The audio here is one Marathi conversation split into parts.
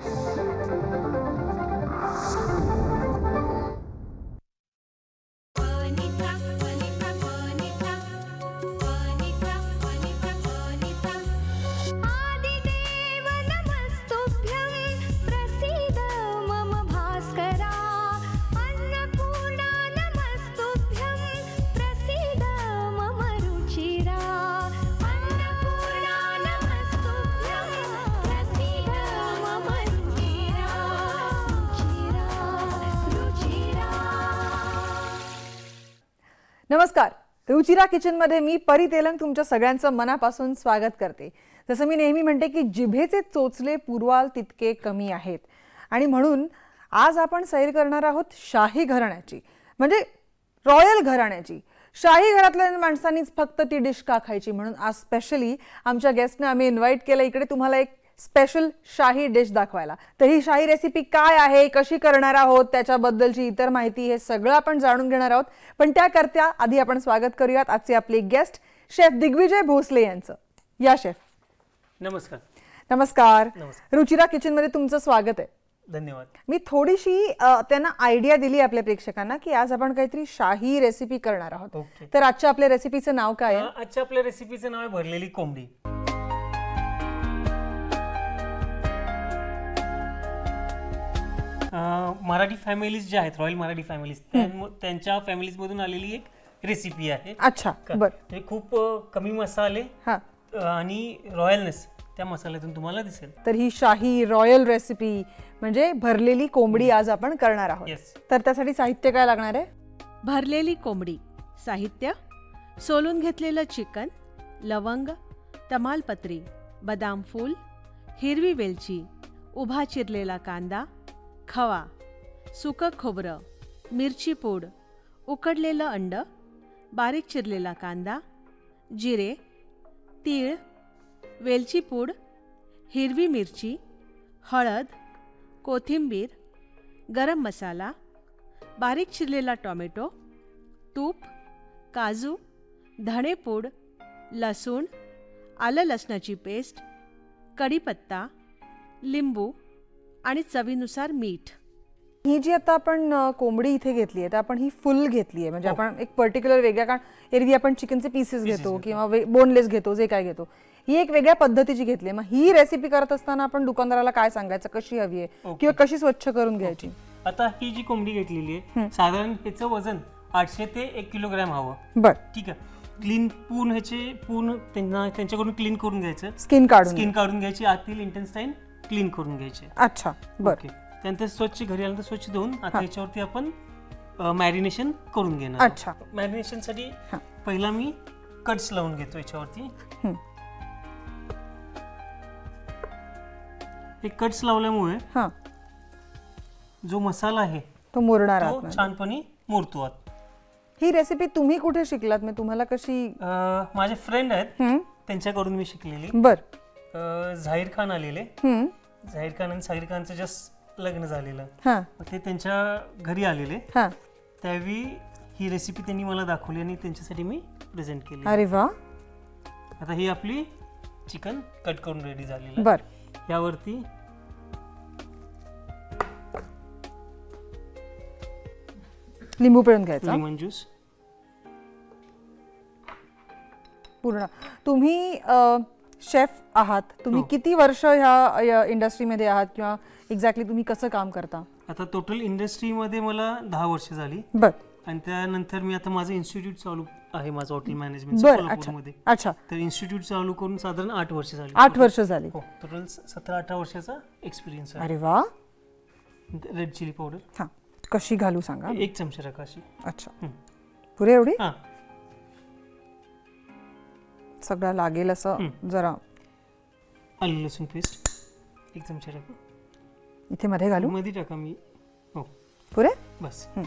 Thank you. रुचिरा किचनमध्ये मी परी तेलंग तुमच्या सगळ्यांचं मनापासून स्वागत करते. जसं मी नेहमी म्हणते की जिभेचे चोचले पुरवाल तितके कमी आहेत. आणि म्हणून आज आपण सैर करणार आहोत शाही घराण्याची. म्हणजे रॉयल घराण्याची. शाही घरातल्या माणसांनीच फक्त ती डिश का खायची म्हणून आज स्पेशली आमच्या गेस्टने आम्ही इन्व्हाइट केलं. इकडे तुम्हाला एक स्पेशल शाही डिश दाखवायला. तर ही शाही रेसिपी काय आहे कशी करणार आहोत त्याच्याबद्दलची इतर माहिती हे सगळं आपण जाणून घेणार आहोत. पण त्याकरता आधी आपण स्वागत करूयात आजचे आपले गेस्ट शेफ दिग्विजय भोसले यांचं. या शेफ नमस्कार. नमस्कार. रुचिरा किचनमध्ये तुमचं स्वागत आहे. धन्यवाद. मी थोडीशी त्यांना आयडिया दिली आपल्या प्रेक्षकांना की आज आपण काहीतरी शाही रेसिपी करणार आहोत. तर आजच्या आपल्या रेसिपीचं नाव काय आहे? आजच्या आपल्या रेसिपीचं नाव आहे भरलेली कोंबडी. मराठी फॅमिलीज ज्या आहेत रॉयल मराठी फॅमिलीज त्यांच्या फॅमिलीज मधून आलेली एक रेसिपी आहे. अच्छा बर. हे खूप कमी मसाले हा. आणि रॉयलनेस त्या मसाल्यातून तुम्हाला दिसेल. तर ही शाही रॉयल रेसिपी म्हणजे भरलेली कोंबडी आज आपण करणार आहोत. तर त्यासाठी साहित्य काय लागणार आहे? भरलेली कोंबडी साहित्य सोलून घेतलेलं चिकन लवंग तमालपत्री बदाम फूल हिरवी वेलची उभा चिरलेला कांदा खवा. सुकं खोबरं मिरची पूड उकडलेलं अंड बारीक चिरलेला कांदा जिरे तीळ वेलची पूड हिरवी मिरची हळद कोथिंबीर गरम मसाला बारीक चिरलेला टॉमॅटो तूप काजू धणेपूड लसूण आलं लसणाची पेस्ट कढीपत्ता लिंबू आणि चवीनुसार मीठ. ही जी आता आपण कोंबडी इथे घेतली आहे तर आपण ही फुल घेतली आहे. म्हणजे हो. आपण एक पर्टिक्युलर वेगळ्या कारण एरवी आपण चिकनचे पीसेस घेतो. किंवा बोनलेस घेतो जे काय घेतो. ही एक वेगळ्या पद्धतीची घेतली आहे. मग ही रेसिपी करत असताना आपण दुकानदाराला काय सांगायचं? कशी हवी आहे. किंवा कशी स्वच्छ करून घ्यायची? आता ही जी कोंबडी घेतलेली आहे साधारण ह्याचं वजन आठशे ते एक किलोग्रॅम हवं. बर. ठीक आहे. क्लीन पूर्ण ह्याचे पूर्ण त्यांना त्यांच्याकडून क्लीन करून घ्यायचं. स्किन काढून स्किन काढून घ्यायची आतील इंटेन्स्टाईन क्लीन करून घ्यायचे. अच्छा बर. ओके त्यानंतर स्वच्छ घरी आल्यानंतर स्वच्छ धुवून आता याच्यावरती आपण मॅरिनेशन करून घेणार अच्छा. मॅरिनेशनसाठी हा. पहिला मी कट्स लावून घेतो याच्यावरती. हं. हे कट्स लावल्यामुळे हा. जो मसाला आहे तो मुरणार तो आतमध्ये. छानपणे मुरतो आत ही रेसिपी तुम्ही कुठे शिकलात? मी तुम्हाला कशी अं, माझे फ्रेंड आहेत. हं? त्यांच्याकडून मी शिकलेली. बर. झाहीर खान आलेले? झाहीर खान आणि साहिर खानचं जस्ट लग्न झालेलं. मग ते त्यांच्या घरी आलेले. त्यावेळी ही रेसिपी त्यांनी मला दाखवली आणि त्यांच्यासाठी मी प्रेझेंट केली. अरे वा. आता ही आपली चिकन कट करून रेडी झालेलं बर. यावरती लिंबू पिळून घ्यायचा. लेमन ज्यूस पूर्ण. तुम्ही शेफ आहात. तुम्ही हो. किती वर्ष ह्या इंडस्ट्रीमध्ये आहात किंवा एक्झॅक्टली तुम्ही कसं काम करता? आता टोटल इंडस्ट्रीमध्ये मला दहा वर्ष झाली. बर. आणि त्यानंतर मी आता माझं इन्स्टिट्यूट चालू आहे माझं हॉटेल मॅनेजमेंट अच्छा. तर इन्स्टिट्यूट चालू करून साधारण आठ वर्ष झाली. आठ वर्ष झाली. हो टोटल सतरा अठरा वर्षाचा एक्सपिरियन्स आहे. अरे वा. रेड चिली पावडर हा कशी घालू सांगा? एक चमचा टाका अशी. अच्छा. पुरे एवढी? हां. सगळं लागेल असं जरा. आलं लसूण पेस्ट एक चमचा टाका. इथे मध्ये घालू? मध्ये टाका मी. हो. पुरे? बस. हं.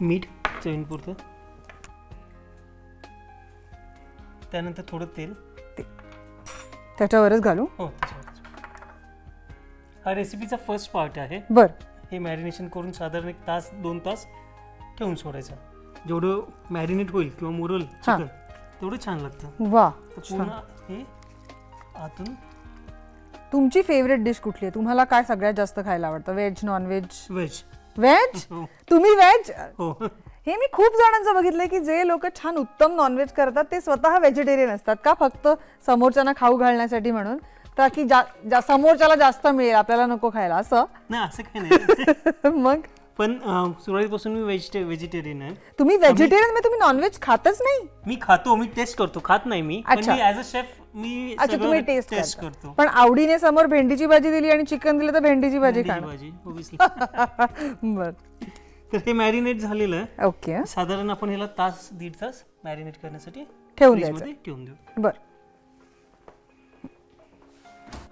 मीठ चवीपुरतं त्यानंतर थोडं तेल. त्याच्यावरच घालू? हो. हा रेसिपीचा फर्स्ट पार्ट आहे. बर. हे मॅरिनेशन करून साधारण एक तास दोन तास ठेवून सोडायचं. जेवढं मॅरिनेट होईल किंवा मुरल हां. चिकन तेवढं छान लागतं. वा पूर्ण हे आतून तुमची फेवरेट डिश कुठली आहे? तुम्हाला काय सगळ्यात जास्त खायला आवडतं? Veg non veg veg veg हो. तुम्ही व्हेज हो. हे मी खूप जणांचं बघितलंय की जे लोक छान उत्तम नॉनव्हेज करतात ते स्वतः व्हेजिटेरियन असतात का? फक्त समोरच्यांना खाऊ घालण्यासाठी म्हणून. तर की जा, जा समोरच्याला जास्त मिळेल आपल्याला नको खायला असं? नाही असं काही नाही. मग? पण सुरुवातीपासून मी व्हेजिटे व्हेजिटेरियन आहे. तुम्ही व्हेजिटेरियनमध्ये तुम्ही नॉनव्हेज खातच नाही? मी खातो मी टेस्ट करतो खात नाही मी. पण अच्छा. मी ऍज अ शेफ मी अच्छा तुम्ही टेस्ट टेस्ट करता. करतो. पण आवडीने समोर भेंडीची भाजी दिली आणि चिकन दिलं तर भेंडीची भाजी भेंडीची खाणार. भाजी obviously. बर. तर हे मॅरिनेट झालेलं. आहे ओके. साधारण आपण ह्याला तास दीड तास मॅरिनेट करण्यासाठी ठेवून ठेवून देऊ. बर.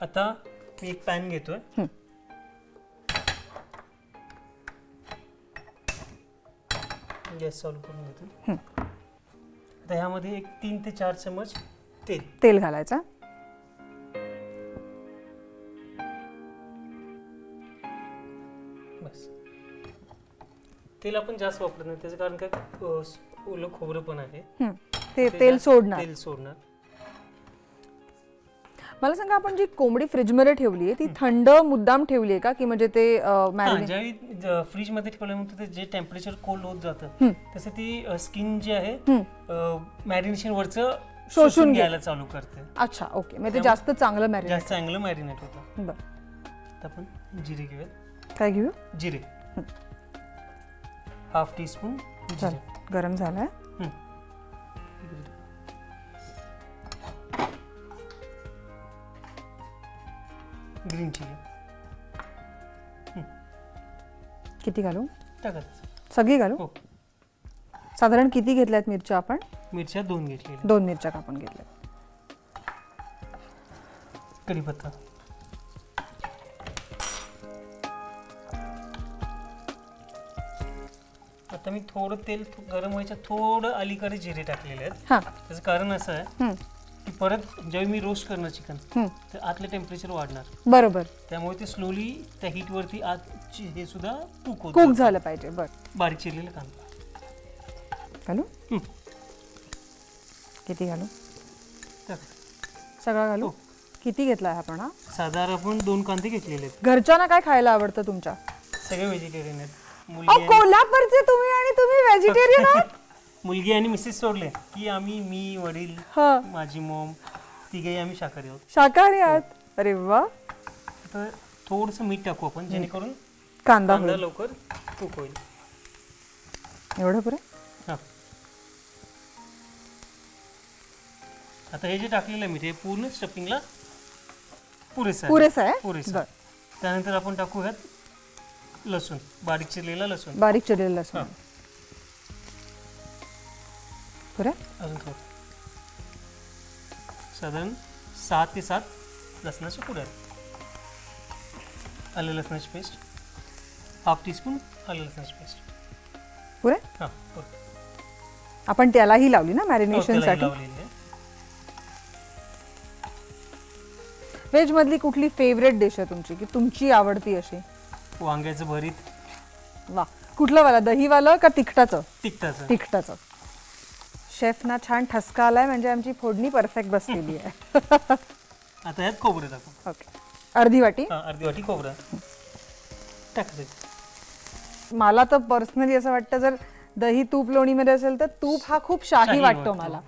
आता मी एक पॅन घेतोय. हं. गॅस चालू करून घेतो आता ह्यामध्ये एक तीन ते चार चमच तेल. तेल घालायचं. बस. तेल आपण जास्त वापरत नाही. त्याचं कारण काय? ओलं खोबरं पण आहे. हं. ते तेल सोडणार. तेल सोडणार. मला सांगा आपण जी कोंबडी फ्रीजमध्ये ठेवली आहे ती थंड मुद्दाम ठेवली आहे का? की म्हणजे ते ज्यावेळी फ्रीजमध्ये ठेवल्यानंतर ते जे टेम्परेचर कोल्ड होत जातं तसं ती स्किन जी आहे मॅरिनेशन वरचं शोषून घ्यायला चालू करते. अच्छा ओके म्हणजे ते जास्त चांगलं मॅरिनेट जास्त चांगलं मॅरिनेट होतं. बरं. आपण जिरे घेऊयात. काय घेऊ? जिरे. हाफ टी स्पून गरम झालाय. ग्रीन चिली किती घालू? टाकायचं सगळी घालू? हो. साधारण किती घेतल्यात मिरच्या आपण? मिरच्या दोन घेतलेल्या. दोन मिरच्या कापून घेतल्या कढीपत्ता. आता मी थोडं तेल थो- गरम व्हायच्या थोडं अलीकडे जिरे टाकलेले आहेत. हां. त्याचं कारण असं आहे हं, परत ज्यावेळी मी रोस्ट करणार चिकन हं. तर आतलं टेम्परेचर वाढणार. बरोबर. त्यामुळे ते स्लोली त्या हीटवरती आत ची- हे सुद्धा कुक होत. कुक. झालं पाहिजे बर. बारीक चिरलेलं कांदा घालू? हं. किती घालू. सगळा घालू? हो. किती घेतलाय आपण हा? साधारण आपण दोन कांदे घेतलेले आहेत. घरच्यांना काय खायला आवडतं तुमच्या? सगळे व्हेजिटेरियन आहेत. अहो कोल्हापूरचे तुम्ही आणि तुम्ही व्हेजिटेरियन आहात? मुलगी आणि मिसेस सोडले. की आम्ही मी वडील हा. माझी मॉम तिघेही आम्ही शाकाहारी आहोत. शाकाहारी आहात? अरे वा. तर थोडंसं मीठ टाकू आपण जेणेकरून कांदा कांदा होईल. लवकर कुक होईल. एवढं पुरे हा. आता हे जे टाकलेलं आहे मीठ हे पूर्ण स्टफिंगला पुरेसं पुरेसं आहे? पुरेसं बर. त्यानंतर आपण टाकूयात लसूण बारीक चिरलेला लसूण. बारीक चिरलेलं लसूण. हा. पुरे अजून थोडं. साधारण सहा ते सात लसणाच्या पुड्या आलं लसणाची पेस्ट हाफ टीस्पून आलं लसणाची पेस्ट पुरे हां आपण त्यालाही लावली ना मॅरिनेशन त्याला साठी? लावलेली आहे. व्हेज मधली कुठली फेवरेट डिश आहे तुमची? की तुमची आवडती अशी? वांग्याचं भरीत. वा कुठलं वाला? दहीवालं का तिखटाचं? तिखटाचं. तिखटाचं. शेफना छान ठसका आलाय म्हणजे आमची फोडणी परफेक्ट बसलेली आहे. आता यात खोबरं टाकू. ओके. अर्धी वाटी? हां अर्धी वाटी खोबरं. टाकायचं मला तर पर्सनली असं वाटतं जर दही तूप लोणीमध्ये असेल तर तूप हा खूप शाही वाटतो. मला.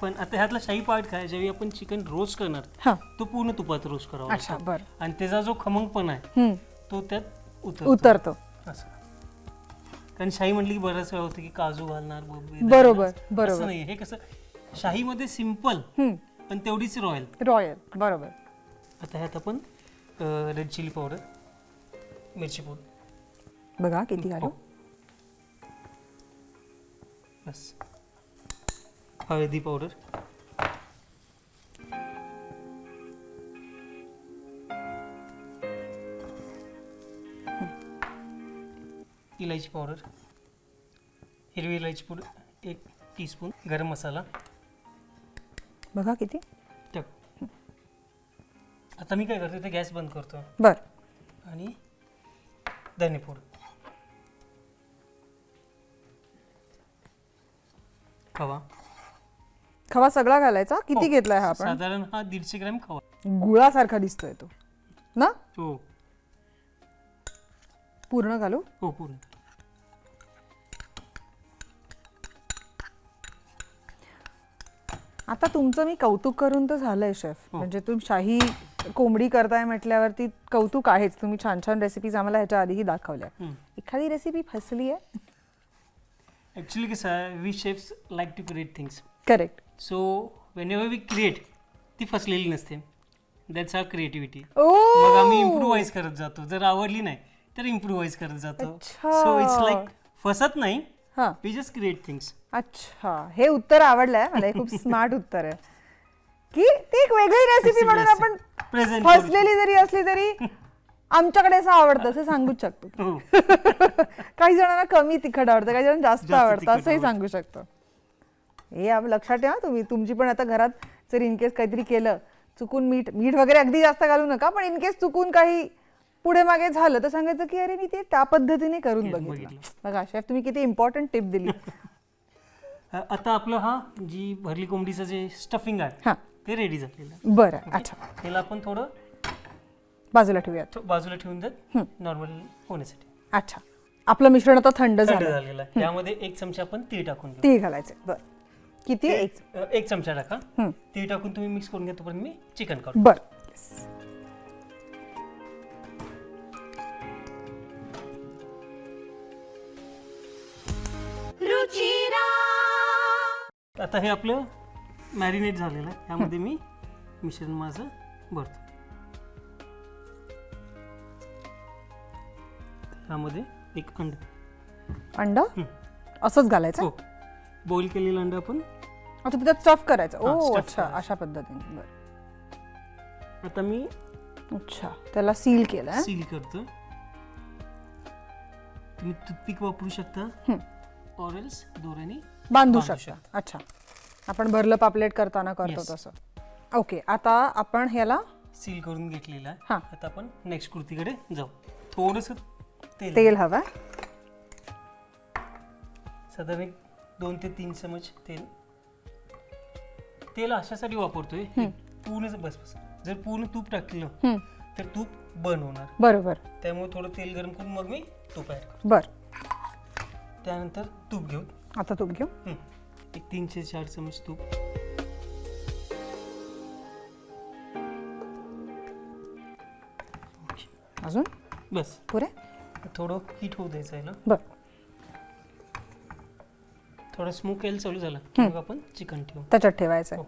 पण आता ह्यातला शाही पार्ट काय ज्यावेळी आपण चिकन रोस्ट करणार हा. तो पूर्ण तुपात रोस्ट करावा अच्छा. बरं. आणि त्याचा जो खमंगपणा आहे हम्म, तो त्यात उतरतो. उतरतो. असं. कारण शाही म्हटली की बऱ्याच वेळा होतं की काजू घालणार बरोबर. बरोबर. नाही हे कसं शाहीमध्ये सिंपल पण तेवढीच रॉयल रॉयल बरोबर. आता ह्यात आपण रेड चिली पावडर मिरची पावडर बघा किती घालू? हो. बस. हळदी पावडर इलायची पावडर हिरवी इलायची पावडर एक टीस्पून गरम मसाला. बघा किती. टाक. आता मी काय करतो ते गॅस बंद करतो बर. आणि धने पूड. खवा. खवा सगळा घालायचा? किती हो. घेतलाय हा आपण? साधारण हा दीडशे ग्रॅम खवा. गुळासारखा दिसतोय तो. ना? हो. पूर्ण घालू? हो पूर्ण. आता तुमचं मी कौतुक करून तर झालंय शेफ. हो. म्हणजे तुम्ही शाही कोंबडी करताय म्हटल्यावरती कौतुक आहेच. तुम्ही छान छान रेसिपीज आम्हाला ह्याच्या आधीही दाखवल्या. एखादी रेसिपी फसली आहे? ॲक्च्युली कसं आहे we chefs like to create things correct so whenever we create ती फसलेली नसते. दॅट्स आर क्रिएटिव्हिटी मग आम्ही इम्प्रुव्हाइज करत जातो. जर आवडली नाही तर इम्प्रुव्हाइज करत जातो. अच्छा. सो इट्स लाईक फसत नाही. हा. वी जस्ट क्रिएट थिंग्स अच्छा. हे उत्तर आवडलंय. मला हे खूप स्मार्ट उत्तर आहे. की ती एक वेगळी रेसिपी म्हणून आपण प्रेझेंट फसलेली जरी असली तरी आमच्याकडे असं आवडतं. असं सांगूच शकतो. हो. काही जणांना कमी तिखट आवडतं काही जणांना जास्त जास्त आवडतं. तिखट असंही आवडतं. सांगू शकतो. हे आप लक्षात ठेवा तुम्ही. तुमची पण आता घरात जर इनकेस काहीतरी केलं चुकून मीठ मीठ वगैरे अगदी जास्त घालू नका पण इनकेस चुकून काही पुढे मागे झालं तर सांगायचं की अरे मी ते त्या पद्धतीने करून बघितलं. बघा शेफ तुम्ही किती इम्पॉर्टंट टिप दिली. आता आपलं हा जी भरली कोंबडीचं जे स्टफिंग आहे हा. ते रेडी झालेलं बरं अच्छा. त्याला आपण थोडं बाजूला ठेवूयात. थो- बाजूला ठेवून देत नॉर्मल होण्यासाठी. अच्छा. आपलं मिश्रण आता थंड थंड झालं. झालेलं आहे. यामध्ये एक चमचा आपण तीळ टाकून तीळ घालायचे बरं. किती? एक चमचा टाका. तीळ टाकून तुम्ही मिक्स करून घ्या तोपर्यंत मी चिकन काढू बर. आता हे आपलं मॅरिनेट झालेलं आहे. यामध्ये मी मिश्रण माझं भरतो. यामध्ये एक अंड. अंड? असंच घालायचं? हो. बॉईल केलेलं अंड आपण अच्छा त्याच्यात स्टफ करायचं. हा, ओ stuff अच्छा. करायचं. अशा पद्धतीने. बरं. आता मी अच्छा. त्याला सील केलंय सील करतो. तुम्ही टूथपिक वापरू शकता. ऑरेल्स दोऱ्याने बांधू शकता. अच्छा. आपण भरलं पापलेट करताना करतो Yes. तसं. ओके आता आपण ह्याला सील करून घेतलेलं आहे. हा. आता आपण नेक्स्ट कृतीकडे जाऊ. थोडस तेल. तेल हवंय साधारण एक दोन ते तीन चमच तेल. तेल अशासाठी वापरतोय हे पूर्ण बस बस. जर पूर्ण तूप टाकलं. तर तूप बर्न होणार बरोबर. त्यामुळे थोडं तेल गरम करून मग मी तूप करतो. बर. त्यानंतर तूप घेऊन आता तूप घेऊ. एक तीन ते चार चमच तूप. अजून? बस. पुरे? थोडं हीट होऊ द्यायचं आहे ना? बर. थोडं स्मोक यायला चालू झाला. की मग आपण चिकन ठेवू. त्याच्यात ठेवायचं हो.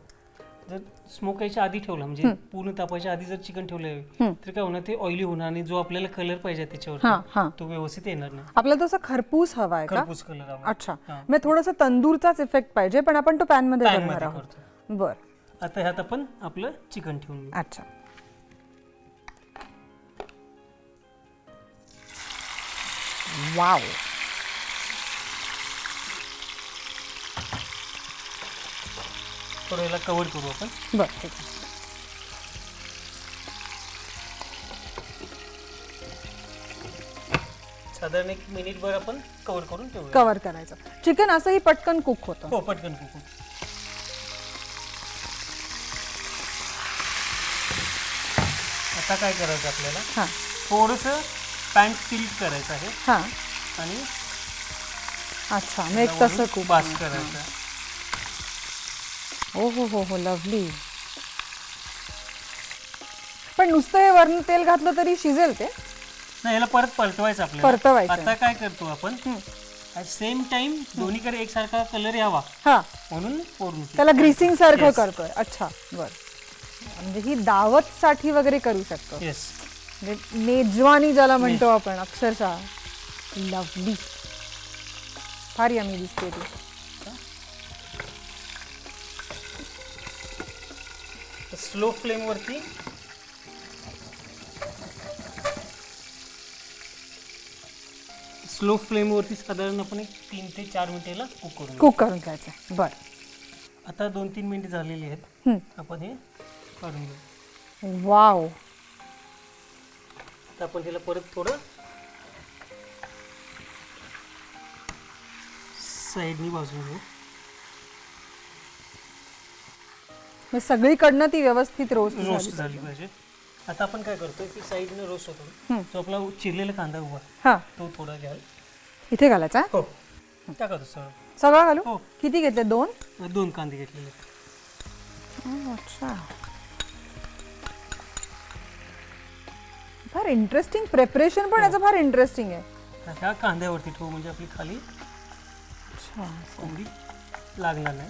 जर स्मोक यायच्या आधी ठेवला म्हणजे पूर्ण तापायच्या आधी जर चिकन ठेवलं तर काय होणार ते ऑइली होणार आणि जो आपल्याला कलर पाहिजे त्याच्यावर तो व्यवस्थित येणार नाही. आपल्याला तसं खरपूस हवाय का? खरपूस कलर हवा. अच्छा. हा. म्हणजे थोडस तंदूरचाच इफेक्ट पाहिजे पण आपण तो पॅनमध्ये करणार आहोत. बर. आता ह्यात आपण आपलं चिकन ठेवून. अच्छा. वाव. थोडं याला कव्हर करू आपण. बर ठीक आहे. साधारण एक मिनिटभर आपण कव्हर करून ठेवूया. कव्हर करायचं. चिकन असंही पटकन कुक होतं. हो पटकन कुकू आता काय करायचं आपल्याला? हा. थोडस पॅन टिल्ट करायचं आहे. हा. आणि अच्छा मग एक तसं वरून कुक बास करायचं हो हो हो हो लवली पण नुसतं हे वरण तेल घातलं तरी शिजेल ते? नाही याला परत परतवायचं आपल्याला. परतवायचं. आता काय करतो आपण? सेम टाइम दोन्हीकडे एकसारखा कलर यावा. हा. म्हणून. त्याला ग्रीसिंग सारखं Yes. करतोय अच्छा बर. म्हणजे ही दावत साठी वगैरे करू शकतो. येस म्हणजे मेजवानी ज्याला म्हणतो आपण अक्षरशः. लवली फार यमी दिसते ती. स्लो फ्लेम वरती. स्लो फ्लेम वरती साधारण आपण एक तीन ते चार मिनिटाला कुक करून. कुक करून घ्यायचं. बर. आता दोन तीन मिनिटे झालेली आहेत. आपण हे काढून घेऊ. वाव. आता आपण त्याला परत थोडं साईडनी भाजून घेऊ. मग सगळीकडनं ती व्यवस्थित रोस्ट रोस्ट झाली झाली पाहिजे. आता आपण काय करतोय की साईडने रोस्ट होतो. तो आपला चिरलेला कांदा उभा. हा. तो थोडा घ्याल. इथे घालायचा? हो. टाका तो सगळं सगळं घालू? हो. किती घेतले? दोन? दोन कांदे घेतलेले अच्छा. फार इंटरेस्टिंग प्रेपरेशन पण याचं फार इंटरेस्टिंग आहे. आता ह्या कांद्यावरती ठेवू. म्हणजे आपली खाली अच्छा कोंबडी लागणार नाही.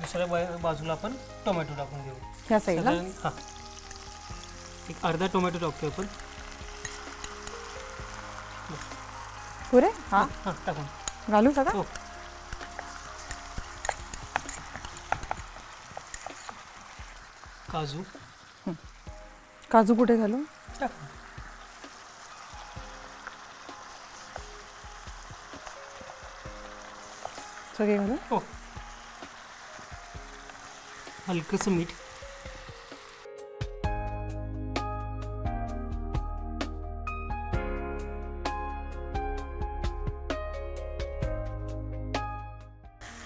दुसऱ्या बाजूला आपण टोमॅटो टाकून घेऊ. ह्या साईडला? साधारण हा. एक अर्धा टोमॅटो टाकतो आपण. पुरे? हा. हा टाकून. घालू सगळं? हो. काजू. काजू कुठे घालू? टाकून. सगळे घालू? हो. हलकंसं मीठ.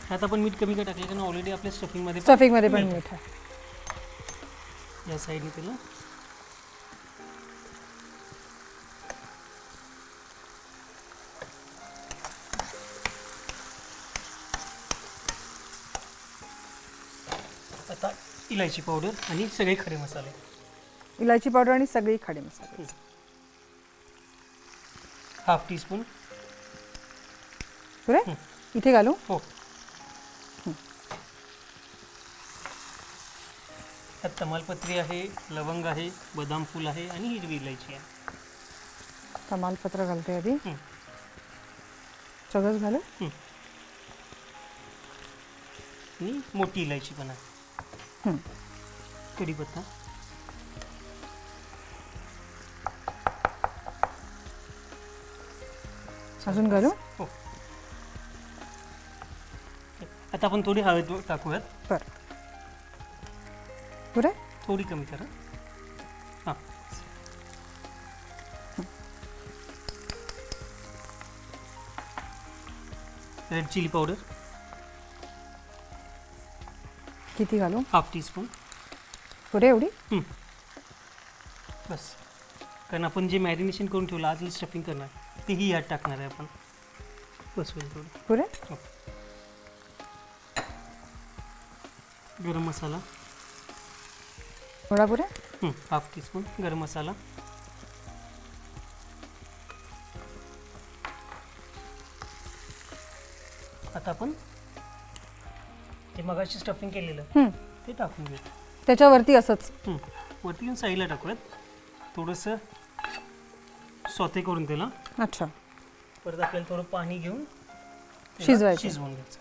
ह्यात आपण मीठ कमी का टाकलं कारण ऑलरेडी आपल्या स्टफिंगमध्ये स्टफिंगमध्ये पण मीठ आहे. या साईडने त्याला इलायची पावडर आणि सगळे खडे मसाले. इलायची पावडर आणि सगळी खडे मसाले. हाफ टी स्पून पुरे? इथे घालू? हो. त्यात तमालपत्री आहे लवंग आहे बदाम फूल आहे आणि हिरवी इलायची आहे. तमालपत्र घालते आधी. हं. सगळंच घालू? आणि मोठी इलायची पण आहे. कढीपत्ता अजून घालू? हो. आता आपण थोडी हळद टाकूयात. बर. पुरे थोडी कमी करा. हां. Red chilli powder. किती घालू? हाफ टी स्पून पुरे एवढी? बस. कारण आपण जे मॅरिनेशन करून ठेवलं आज स्टफिंग करणार तेही यात टाकणार आहे आपण. बस होईल थोडं पुरे? गरम मसाला. थोडा पुरे? हं, हाफ टी स्पून गरम मसाला. आता आपण जे मगाशी स्टफिंग केलेलं. ते टाकून घेऊ त्याच्यावरती असंच. हं. वरती येऊन साईडला टाकूयात. थोडंसं स्वते करून त्याला. अच्छा. परत आपल्याला थोडं पाणी घेऊन त्याला शिजवायचं. शिजवून घ्यायचं.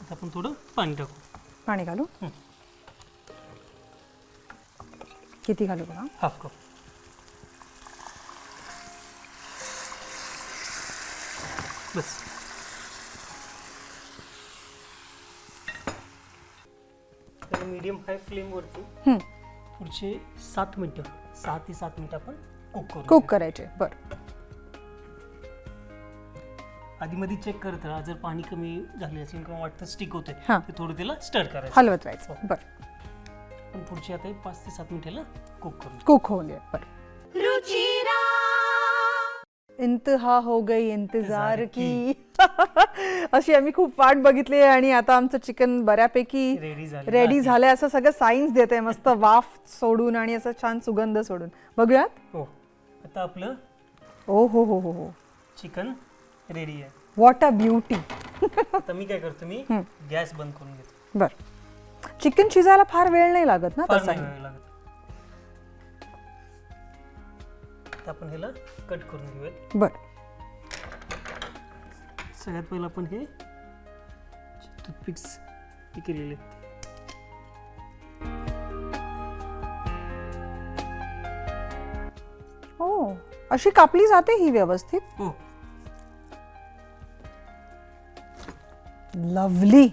आता आपण थोडं पाणी टाकू. पाणी घालू? हं. किती घालू बघा? Half cup. बस. मीडियम हाय फ्लेमवरती हं. पुढचे सात मिनटं सहा ते सात मिनटं आपण कुक करू कुक करायचे बर. आधी मध्ये चेक करत राहा जर पाणी कमी झाले असेल किंवा वाटतं स्टिक होते हां. ते थोडं त्याला स्टर करायचं. हलवत राहायचं बर. पण पुढचे आता पाच ते सात मिनिटाला कुक करून घेऊ. कुक होऊन दे बर. रुचिरा. इंतहा हो गई इंतजार इंतजार की. अशी आम्ही खूप वाट बघितली आहे आणि आता आमचं चिकन बऱ्यापैकी रेडी झाले रेडी झालंय. असं सगळं सायन्स देत आहे. मस्त वाफ सोडून आणि असं छान सुगंध सोडून. बघूयात? हो. आता आपलं ओ हो हो हो हो. चिकन रेडी आहे. वॉट अ ब्युटी आता मी काय करतो मी गॅस बंद करून घेतो. बर. चिकन शिजायला फार वेळ नाही लागत ना फार तसा? वेळ लागत. आपण ह्याला कट करून घेऊयात. बर. सगळ्यात पहिलं आपण हे टूथपिक्स हे केलेले. आहेत. हो अशी कापली जाते ही व्यवस्थित? हो. लवली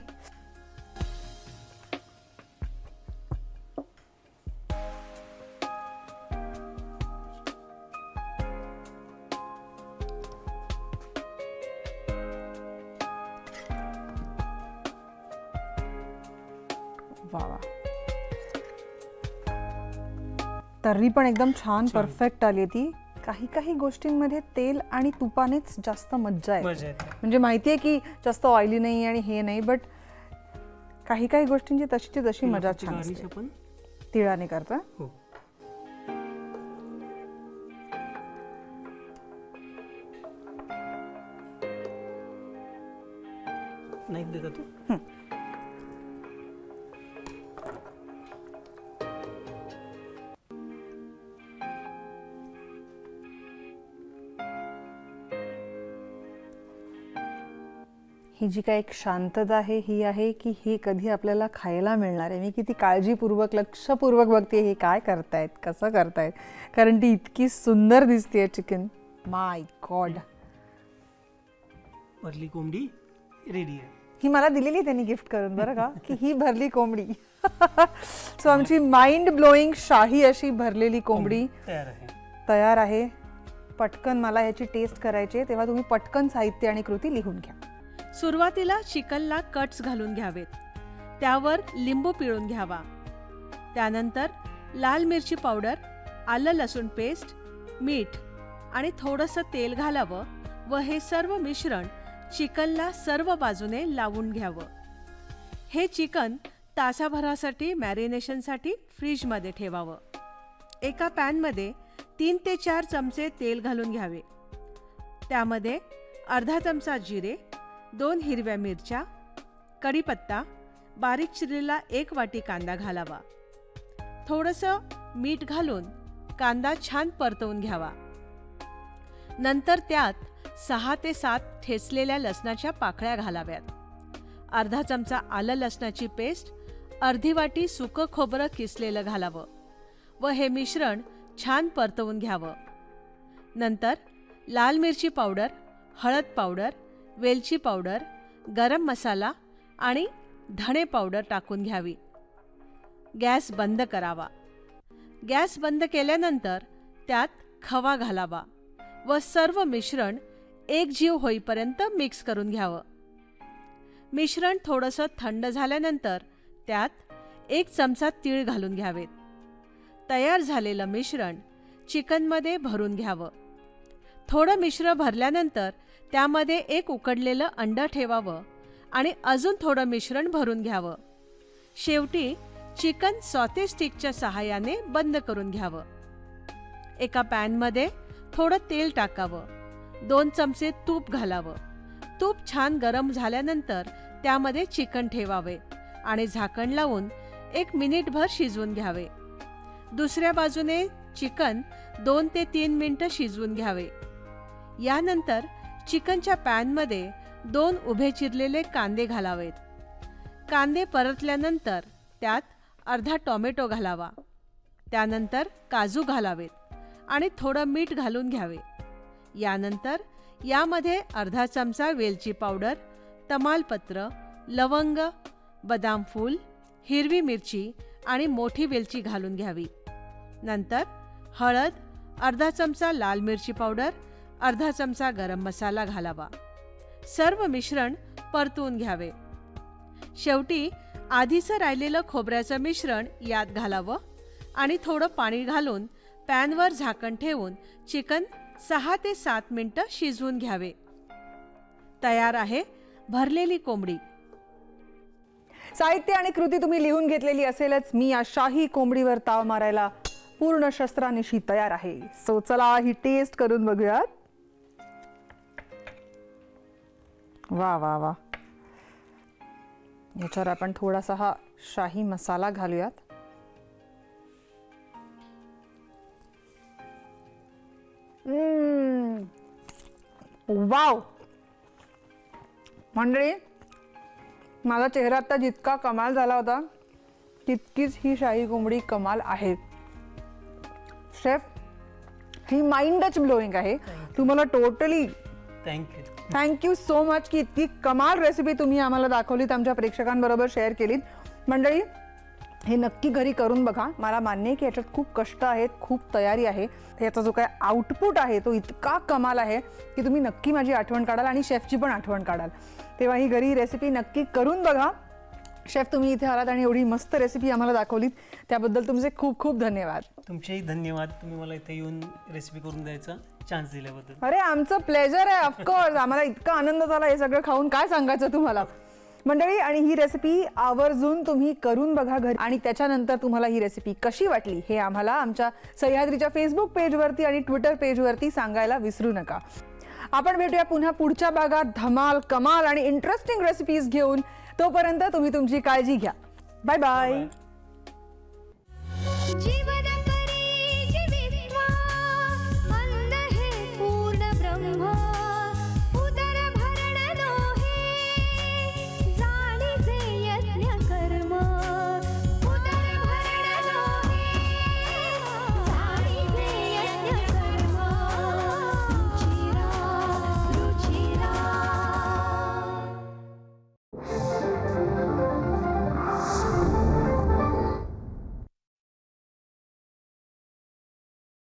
तर्री पण एकदम छान परफेक्ट आली ती. काही काही गोष्टींमध्ये तेल आणि तुपानेच जास्त मज्जा आहे म्हणजे माहिती आहे की जास्त ऑइली नाही आणि हे नाही बट काही काही गोष्टींची तशीची तशी मजा छान असते. तिळाने करता हो. नाही देता तू? ही जी काय एक शांतता आहे ही आहे की ही कधी आपल्याला खायला मिळणार आहे. मी किती काळजीपूर्वक लक्षपूर्वक बघते हे काय करतायत कसं करतायत. कारण ती इतकी सुंदर दिसते चिकन. माय गॉड भरली कोंबडी रेडी आहे. ही मला दिलेली त्यांनी गिफ्ट करून बरं का? की ही भरली कोंबडी. सो आमची माइंड ब्लोईंग शाही अशी भरलेली कोंबडी तयार आहे. तयार आहे. पटकन मला ह्याची टेस्ट करायची आहे. तेव्हा तुम्ही पटकन साहित्य आणि कृती लिहून घ्या. सुरुवातीला चिकनला कट्स घालून घ्यावेत. त्यावर लिंबू पिळून घ्यावा. त्यानंतर लाल मिरची पावडर आलं लसूण पेस्ट मीठ आणि थोडंसं तेल घालावं व हे सर्व मिश्रण चिकनला सर्व बाजूने लावून घ्यावं. हे चिकन तासाभरासाठी मॅरिनेशनसाठी फ्रीजमध्ये ठेवावं. एका पॅनमध्ये तीन ते चार चमचे तेल घालून घ्यावे. त्यामध्ये अर्धा चमचा जिरे दोन हिरव्या मिरच्या कढीपत्ता बारीक चिरलेला एक वाटी कांदा घालावा. थोडंसं मीठ घालून कांदा छान परतवून घ्यावा. नंतर त्यात सहा ते सात ठेचलेल्या लसणाच्या पाकळ्या घालाव्यात. अर्धा चमचा आलं लसणाची पेस्ट अर्धी वाटी सुकं खोबरं किसलेलं घालावं व हे मिश्रण छान परतवून घ्यावं. नंतर लाल मिरची पावडर हळद पावडर वेलची पावडर गरम मसाला आणि धणे पावडर टाकून घ्यावी. गॅस बंद करावा. गॅस बंद केल्यानंतर त्यात खवा घालावा व सर्व मिश्रण एक जीव होईपर्यंत मिक्स करून घ्यावं. मिश्रण थोडंसं थंड झाल्यानंतर त्यात एक चमचा तीळ घालून घ्यावेत. तयार झालेलं मिश्रण चिकनमध्ये भरून घ्यावं. थोडं मिश्र भरल्यानंतर त्यामध्ये एक उकडलेलं अंड ठेवावं आणि अजून थोडं मिश्रण भरून घ्यावं. शेवटी चिकन सॉते स्टिकच्या सहाय्याने बंद करून घ्यावं. एका पॅनमध्ये थोडं तेल टाकावं. दोन चमचे तूप घालावं. तूप छान गरम झाल्यानंतर त्यामध्ये चिकन ठेवावे आणि झाकण लावून एक मिनिटभर शिजवून घ्यावे. दुसऱ्या बाजूने चिकन दोन ते तीन मिनटं शिजवून घ्यावे. यानंतर चिकनच्या पॅनमध्ये दोन उभे चिरलेले कांदे घालावेत. कांदे परतल्यानंतर त्यात अर्धा टोमॅटो घालावा. त्यानंतर काजू घालावेत आणि थोडं मीठ घालून घ्यावे. यानंतर यामध्ये अर्धा चमचा वेलची पावडर तमालपत्र लवंग बदाम फूल हिरवी मिरची आणि मोठी वेलची घालून घ्यावी. नंतर हळद अर्धा चमचा लाल मिरची पावडर अर्धा चमचा गरम मसाला घालावा. सर्व मिश्रण परतून घ्यावे. शेवटी आधीचं राहिलेलं खोबऱ्याचं मिश्रण यात घालावं आणि थोडं पाणी घालून पॅनवर झाकण ठेवून चिकन सहा ते सात मिनटं शिजवून घ्यावे. तयार आहे भरलेली कोंबडी. साहित्य आणि कृती तुम्ही लिहून घेतलेली असेलच. मी या शाही कोंबडीवर ताव मारायला पूर्ण शस्त्रानिशी तयार आहे. सो चला ही टेस्ट करून बघूयात. वा वा वा. याच्यावर आपण थोडासा हा शाही मसाला घालूयात. वाव. मंडळी माझा चेहरा आता जितका कमाल झाला होता तितकीच ही शाही कोंबडी कमाल आहे. शेफ ही माइंडच ब्लोईंग आहे. तुम्हाला totally thank you thank you so much की इतकी कमाल रेसिपी तुम्ही आम्हाला दाखवलीत आमच्या प्रेक्षकांबरोबर शेअर केलीत. मंडळी हे नक्की घरी करून बघा. मला मान्य आहे की याच्यात खूप कष्ट आहेत खूप तयारी आहे. याचा जो काय आउटपुट आहे तो इतका कमाल आहे की तुम्ही नक्की माझी आठवण काढाल आणि शेफची पण आठवण काढाल. तेव्हा ही घरी रेसिपी नक्की करून बघा. शेफ तुम्ही इथे आलात आणि एवढी मस्त रेसिपी आम्हाला दाखवलीत. त्याबद्दल तुमचे खूप खूप धन्यवाद. तुमचेही धन्यवाद. तुम्ही मला इथे येऊन रेसिपी करून द्यायचा. चान्स दिल्याबद्दल. अरे आमचं प्लेजर आहे ऑफकोर्स आम्हाला इतका आनंद झाला हे सगळं खाऊन. काय सांगायचं तुम्हाला? मंडळी आणि ही रेसिपी आवर्जून तुम्ही करून बघा घरी. आणि त्याच्यानंतर तुम्हाला ही रेसिपी कशी वाटली हे आम्हाला आमच्या सह्याद्रीच्या फेसबुक पेजवरती आणि ट्विटर पेजवरती सांगायला विसरू नका. आपण भेटूया पुन्हा पुढच्या भागात. धमाल कमाल आणि इंटरेस्टिंग रेसिपीज घेऊन. तोपर्यंत तुम्ही तुमची काळजी घ्या. Bye bye